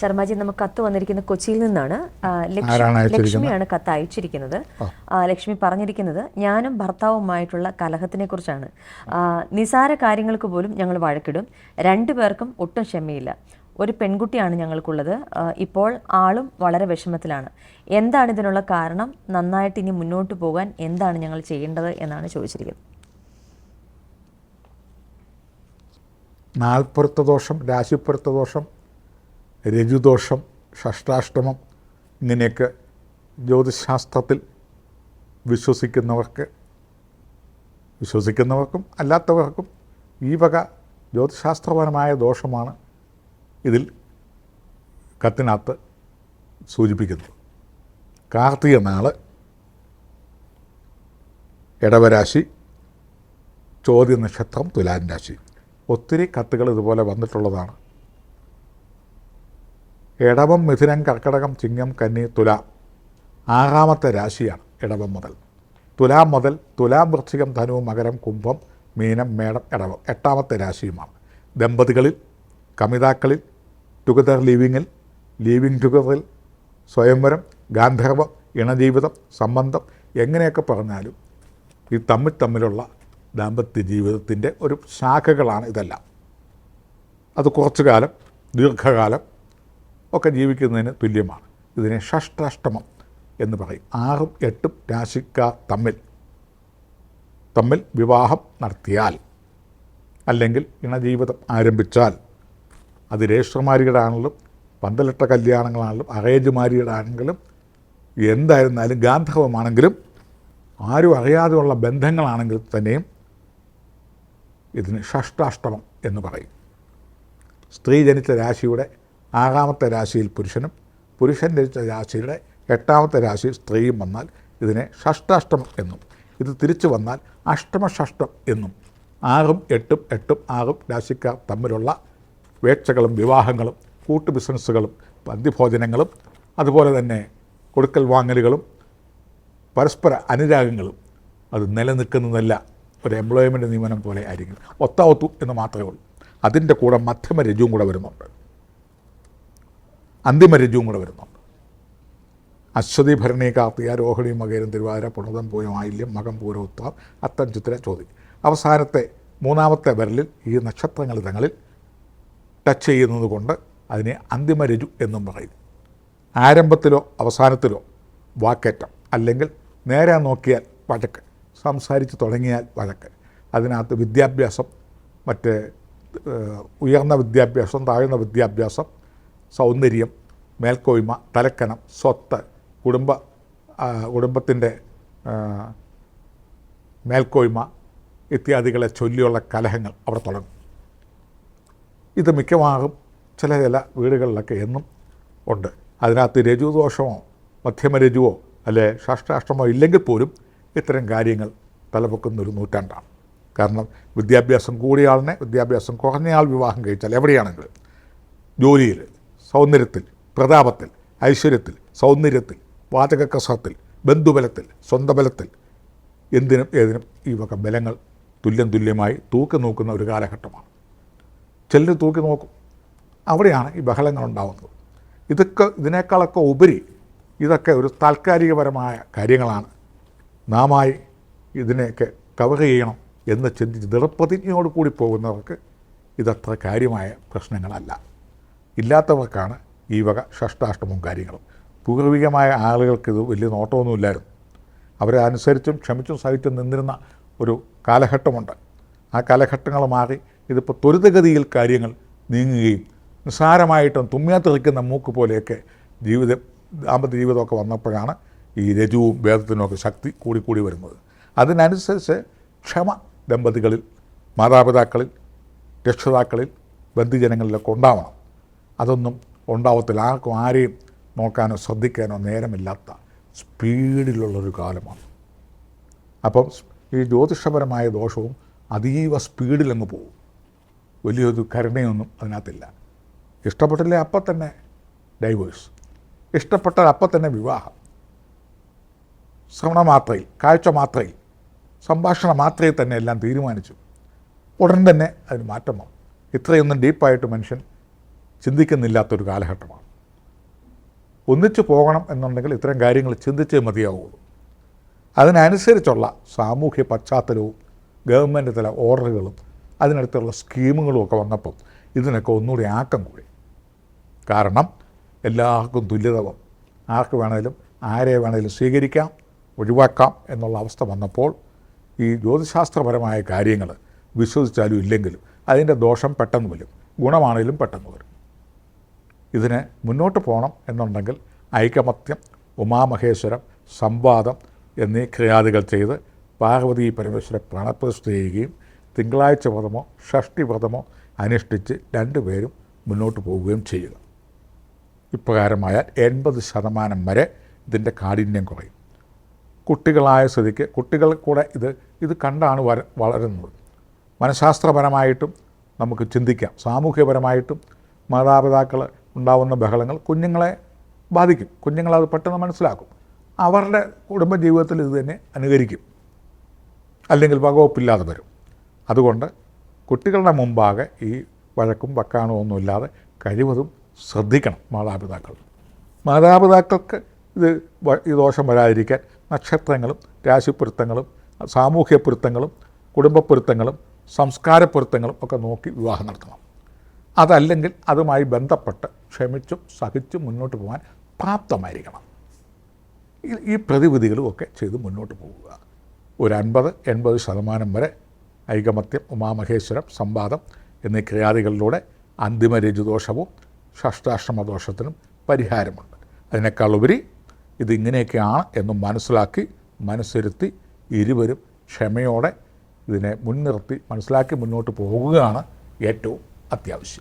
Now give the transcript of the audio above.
ശർമാജി നമുക്ക് കത്ത് വന്നിരിക്കുന്ന കൊച്ചിയിൽ നിന്നാണ്? ലക്ഷ്മിയാണ് കത്ത് അയച്ചിരിക്കുന്നത്. ലക്ഷ്മി പറഞ്ഞിരിക്കുന്നത് ഞാനും ഭർത്താവുമായിട്ടുള്ള കലഹത്തിനെ കുറിച്ചാണ് നിസാര കാര്യങ്ങൾക്ക് പോലും ഞങ്ങൾ വഴക്കിടും. രണ്ടു പേർക്കും ഒട്ടും ക്ഷമയില്ല. ഒരു പെൺകുട്ടിയാണ് ഞങ്ങൾക്കുള്ളത്. ഇപ്പോൾ ആളും വളരെ വിഷമത്തിലാണ്. എന്താണ് ഇതിനുള്ള കാരണം? നന്നായിട്ട് ഇനി മുന്നോട്ട് പോകാൻ എന്താണ് ഞങ്ങൾ ചെയ്യേണ്ടത് എന്നാണ് ചോദിച്ചിരിക്കുന്നത്. നാൽപ്പുറത്ത ദോഷം രാശിപ്പുറത്ത ദോഷം രജുദോഷം ഷഷ്ടാഷ്ടമം ഇങ്ങനെയൊക്കെ ജ്യോതിശാസ്ത്രത്തിൽ വിശ്വസിക്കുന്നവർക്ക് വിശ്വസിക്കുന്നവർക്കും അല്ലാത്തവർക്കും ഈ വക ജ്യോതിശാസ്ത്രപരമായ ദോഷമാണ് ഇതിൽ കത്തിനകത്ത് സൂചിപ്പിക്കുന്നത്. കാർത്തിക നാൾ ഇടവരാശി ചോദ്യ നക്ഷത്രം തുലാൻ രാശി. ഒത്തിരി കത്തുകൾ ഇതുപോലെ വന്നിട്ടുള്ളതാണ്. ഇടവം മിഥുനം കർക്കടകം ചിങ്ങം കന്നി തുല. ആറാമത്തെ രാശിയാണ് ഇടവം മുതൽ. തുലാം മുതൽ തുലാം വൃശ്ചികം ധനു മകരം കുംഭം മീനം മേടം ഇടവം എട്ടാമത്തെ രാശിയുമാണ്. ദമ്പതികളിൽ കമിതാക്കളിൽ ടുഗദർ ലിവിങ്ങിൽ ലീവിങ് ടുഗദറിൽ സ്വയംവരം ഗാന്ധർവം ഇണജീവിതം സംബന്ധം എങ്ങനെയൊക്കെ പറഞ്ഞാലും ഈ തമ്മിൽ തമ്മിലുള്ള ദാമ്പത്യ ജീവിതത്തിന്റെ ഒരു ശാഖകളാണ് ഇതെല്ലാം. അത് കുറച്ചു കാലം ദീർഘകാലം ഒക്കെ ജീവിക്കുന്നതിന് തുല്യമാണ്. ഇതിനെ ഷഷ്ടാഷ്ടമം എന്ന് പറയും. ആറും എട്ടും രാശിക്കാർ തമ്മിൽ. തമ്മിൽ വിവാഹം നടത്തിയാൽ അല്ലെങ്കിൽ ഇണജീവിതം ആരംഭിച്ചാൽ അത് രജിസ്റ്റർ മാരിയുടെ ആണെങ്കിലും പന്തലിട്ട കല്യാണങ്ങളാണെങ്കിലും അറേഞ്ച് ആണെങ്കിലും എന്തായിരുന്നാലും ഗാന്ധർവമാണെങ്കിലും ആരും അറിയാതെയുള്ള ബന്ധങ്ങളാണെങ്കിൽ തന്നെയും ഇതിന് ഷഷ്ടാഷ്ടമം എന്ന് പറയും. സ്ത്രീ ജനിച്ച രാശിയുടെ ആറാമത്തെ രാശിയിൽ പുരുഷനും പുരുഷൻ ജനിച്ച രാശിയുടെ എട്ടാമത്തെ രാശിയിൽ സ്ത്രീയും വന്നാൽ ഇതിനെ ഷഷ്ടാഷ്ടമം എന്നും ഇത് തിരിച്ചു വന്നാൽ അഷ്ടമഷഷ്ടം എന്നും ആറും എട്ടും എട്ടും ആറും രാശിക്കാർ തമ്മിലുള്ള വേക്ഷകളും വിവാഹങ്ങളും കൂട്ടു ബിസിനസ്സുകളും പന്തിഭോജനങ്ങളും അതുപോലെ തന്നെ കൊടുക്കൽ വാങ്ങലുകളും പരസ്പര അനുരാഗങ്ങളും അത് നിലനിൽക്കുന്നതല്ല. ഒരു എംപ്ലോയ്മെന്റ് നിയമനം പോലെ ആയിരിക്കും. ഒത്താവത്തു എന്ന് മാത്രമേ ഉള്ളൂ. അതിന്റെ കൂടെ മധ്യമ രജുവും കൂടെ വരുന്നുണ്ട്. അന്തിമ രജുവും കൂടെ വരുന്നുണ്ട് അശ്വതി ഭരണി കാർത്തിക രോഹിണി മകേരം തിരുവാതിര പുണതം പൂയമായില്യം മകം പൂരോത്താം അത്തം ചിത്ര ചോതി. അവസാനത്തെ മൂന്നാമത്തെ വിരലിൽ ഈ നക്ഷത്രങ്ങൾ തങ്ങളിൽ ടച്ച് ചെയ്യുന്നത് കൊണ്ട് അതിനെ അന്തിമ രജു എന്നും പറയും. ആരംഭത്തിലോ അവസാനത്തിലോ വാക്കേറ്റം അല്ലെങ്കിൽ നേരെ നോക്കിയാൽ വഴക്ക് സംസാരിച്ച് തുടങ്ങിയാൽ വഴക്ക്. അതിനകത്ത് വിദ്യാഭ്യാസം മറ്റ് ഉയർന്ന വിദ്യാഭ്യാസം താഴ്ന്ന വിദ്യാഭ്യാസം സൗന്ദര്യം മേൽക്കോയ്മ തലക്കണം സ്വത്ത് കുടുംബ കുടുംബത്തിന്റെ മേൽക്കോയ്മ ഇത്യാദികളെ ചൊല്ലിയുള്ള കലഹങ്ങൾ അവിടെ തുടങ്ങും. ഇത് മിക്കവാറും ചില ചില വീടുകളിലൊക്കെ എന്നും ഉണ്ട്. അതിനകത്ത് രജുദോഷമോ മധ്യമരജുവോ അല്ലെ ഷഷ്ടാഷ്ടമോ ഇല്ലെങ്കിൽ പോലും ഇത്തരം കാര്യങ്ങൾ തലപൊക്കുന്ന ഒരു നൂറ്റാണ്ടാണ്. കാരണം വിദ്യാഭ്യാസം കൂടിയ ആളിനെ വിദ്യാഭ്യാസം കുറഞ്ഞയാൾ വിവാഹം കഴിച്ചാൽ എവിടെയാണെങ്കിലും ജോലിയിൽ സൗന്ദര്യത്തിൽ പ്രതാപത്തിൽ ഐശ്വര്യത്തിൽ സൗന്ദര്യത്തിൽ വാചകക്കസത്തിൽ ബന്ധുബലത്തിൽ സ്വന്തബലത്തിൽ എന്തിനും ഏതിനും ഈ വക ബലങ്ങൾ തുല്യം തുല്യമായി തൂക്കി നോക്കുന്ന ഒരു കാലഘട്ടമാണ്. ചിലർ തൂക്കി നോക്കും. അവിടെയാണ് ഈ ബഹളങ്ങൾ ഉണ്ടാകുന്നത് ഇതൊക്കെ ഇതിനേക്കാളൊക്കെ ഉപരി ഇതൊക്കെ ഒരു താൽക്കാലികപരമായ കാര്യങ്ങളാണ്. നാമായി ഇതിനെയൊക്കെ കവർ ചെയ്യണം എന്ന് ചിന്തിച്ച് ദൃഢപ്രതിജ്ഞയോട് കൂടി പോകുന്നവർക്ക് ഇതത്ര കാര്യമായ പ്രശ്നങ്ങളല്ല. ഇല്ലാത്തവർക്കാണ് ഈ വക ഷഷ്ടാഷ്ടമവും കാര്യങ്ങളും. പൂർവികമായ ആളുകൾക്ക് ഇത് വലിയ നോട്ടമൊന്നുമില്ലായിരുന്നു. അവരെ അനുസരിച്ചും ക്ഷമിച്ചും സഹിച്ചും നിന്നിരുന്ന ഒരു കാലഘട്ടമുണ്ട്. ആ കാലഘട്ടങ്ങൾ മാറി ഇതിപ്പോൾ ത്വരിതഗതിയിൽ കാര്യങ്ങൾ നീങ്ങുകയും നിസ്സാരമായിട്ടും തുമ്മിയാത്തെറിക്കുന്ന മൂക്ക് പോലെയൊക്കെ ജീവിതം ദാമ്പത്യ ജീവിതമൊക്കെ വന്നപ്പോഴാണ് ഈ രജുവും വേദത്തിനുമൊക്കെ ശക്തി കൂടി വരുന്നത്. അതിനനുസരിച്ച് ക്ഷമ ദമ്പതികളിൽ മാതാപിതാക്കളിൽ രക്ഷിതാക്കളിൽ ബന്ധുജനങ്ങളിലൊക്കെ ഉണ്ടാവണം. അതൊന്നും ഉണ്ടാവത്തില്ല. ആർക്കും ആരെയും നോക്കാനോ ശ്രദ്ധിക്കാനോ നേരമില്ലാത്ത സ്പീഡിലുള്ളൊരു കാലമാണ്. അപ്പം ഈ ജ്യോതിഷപരമായ ദോഷവും അതീവ സ്പീഡിലങ്ങ് പോകും. വലിയൊരു കരുണയൊന്നും അതിനകത്തില്ല. ഇഷ്ടപ്പെട്ടില്ലേ അപ്പം തന്നെ ഡൈവേഴ്സ് ഇഷ്ടപ്പെട്ടാൽ അപ്പം തന്നെ വിവാഹം. ശ്രവണ മാത്രയിൽ കാഴ്ച മാത്രയിൽ സംഭാഷണ മാത്രയിൽ തന്നെ എല്ലാം തീരുമാനിച്ചു. ഉടൻ തന്നെ അതിന് മാറ്റം വന്നു. ഇത്രയൊന്നും ഡീപ്പായിട്ട് മനുഷ്യൻ ചിന്തിക്കുന്നില്ലാത്തൊരു കാലഘട്ടമാണ്. ഒന്നിച്ചു പോകണം എന്നുണ്ടെങ്കിൽ ഇത്തരം കാര്യങ്ങൾ ചിന്തിച്ചേ മതിയാവുള്ളൂ. അതിനനുസരിച്ചുള്ള സാമൂഹ്യ പശ്ചാത്തലവും ഗവൺമെന്റ് തല ഓർഡറുകളും അതിനടുത്തുള്ള സ്കീമുകളും ഒക്കെ വന്നപ്പം ഇതിനൊക്കെ ഒന്നുകൂടി ആക്കം കൂടി. കാരണം എല്ലാവർക്കും തുല്യത ആർക്ക് വേണേലും ആരെ വേണേലും സ്വീകരിക്കാം ഒഴിവാക്കാം എന്നുള്ള അവസ്ഥ വന്നപ്പോൾ ഈ ജ്യോതിശാസ്ത്രപരമായ കാര്യങ്ങൾ വിശ്വസിച്ചാലും ഇല്ലെങ്കിലും അതിന്റെ ദോഷം പെട്ടെന്ന് വരും. ഗുണമാണെങ്കിലും പെട്ടെന്ന് വരും. ഇതിന് മുന്നോട്ട് പോകണം എന്നുണ്ടെങ്കിൽ ഐകമത്യം ഉമാമഹേശ്വരം സംവാദം എന്നീ ക്രിയാദികൾ ചെയ്ത് പാർവതി പരമേശ്വര പ്രണപ്രതിഷ്ഠ ചെയ്യുകയും തിങ്കളാഴ്ച വ്രതമോ ഷഷ്ടി വ്രതമോ അനുഷ്ഠിച്ച് രണ്ടുപേരും മുന്നോട്ട് പോവുകയും ചെയ്യുക. ഇപ്രകാരമായാൽ എൺപത് ശതമാനം വരെ ഇതിന്റെ കാഠിന്യം കുറയും. കുട്ടികളായ സ്ഥിതിക്ക് കുട്ടികൾ കൂടെ ഇത് ഇത് കണ്ടാണ് വര വളരുന്നത്. മനഃശാസ്ത്രപരമായിട്ടും നമുക്ക് ചിന്തിക്കാം സാമൂഹ്യപരമായിട്ടും മാതാപിതാക്കൾ ഉണ്ടാവുന്ന ബഹളങ്ങൾ കുഞ്ഞുങ്ങളെ ബാധിക്കും. കുഞ്ഞുങ്ങളത് പെട്ടെന്ന് മനസ്സിലാക്കും. അവരുടെ കുടുംബജീവിതത്തിൽ ഇത് തന്നെ അനുകരിക്കും. അല്ലെങ്കിൽ വകവപ്പില്ലാതെ വരും. അതുകൊണ്ട് കുട്ടികളുടെ മുമ്പാകെ ഈ വഴക്കും വക്കാണോ ഒന്നുമില്ലാതെ കഴിവതും ശ്രദ്ധിക്കണം മാതാപിതാക്കൾ. മാതാപിതാക്കൾക്ക് ഇത് ഈ ദോഷം വരാതിരിക്കാൻ നക്ഷത്രങ്ങളും രാശിപ്പൊരുത്തങ്ങളും സാമൂഹ്യ പൊരുത്തങ്ങളും കുടുംബ പൊരുത്തങ്ങളും സംസ്കാര പൊരുത്തങ്ങളും ഒക്കെ നോക്കി വിവാഹം നടത്തണം. അതല്ലെങ്കിൽ അതുമായി ബന്ധപ്പെട്ട് ക്ഷമിച്ചും സഹിച്ചും മുന്നോട്ട് പോകാൻ പ്രാപ്തമായിരിക്കണം. ഈ- ഈ പ്രതിവിധികളും ഒക്കെ ചെയ്ത് മുന്നോട്ട് പോവുക. ഒരു അൻപത് എൺപത് ശതമാനം വരെ ഐകമത്യം ഉമാമഹേശ്വരം സംവാദം എന്നീ ക്രിയാദികളിലൂടെ അന്തിമ രജുദോഷവും ഷഷ്ടാശ്രമ ദോഷത്തിനും പരിഹാരമുണ്ട്. അതിനേക്കാൾ ഉപരി ഇതിങ്ങനെയൊക്കെയാണ് എന്ന് മനസ്സിലാക്കി മനസ്സിരുത്തി ഇരുവരും ക്ഷമയോടെ ഇതിനെ മുൻനിർത്തി മനസ്സിലാക്കി മുന്നോട്ട് പോകുകയാണ് ഏറ്റവും Até hoje.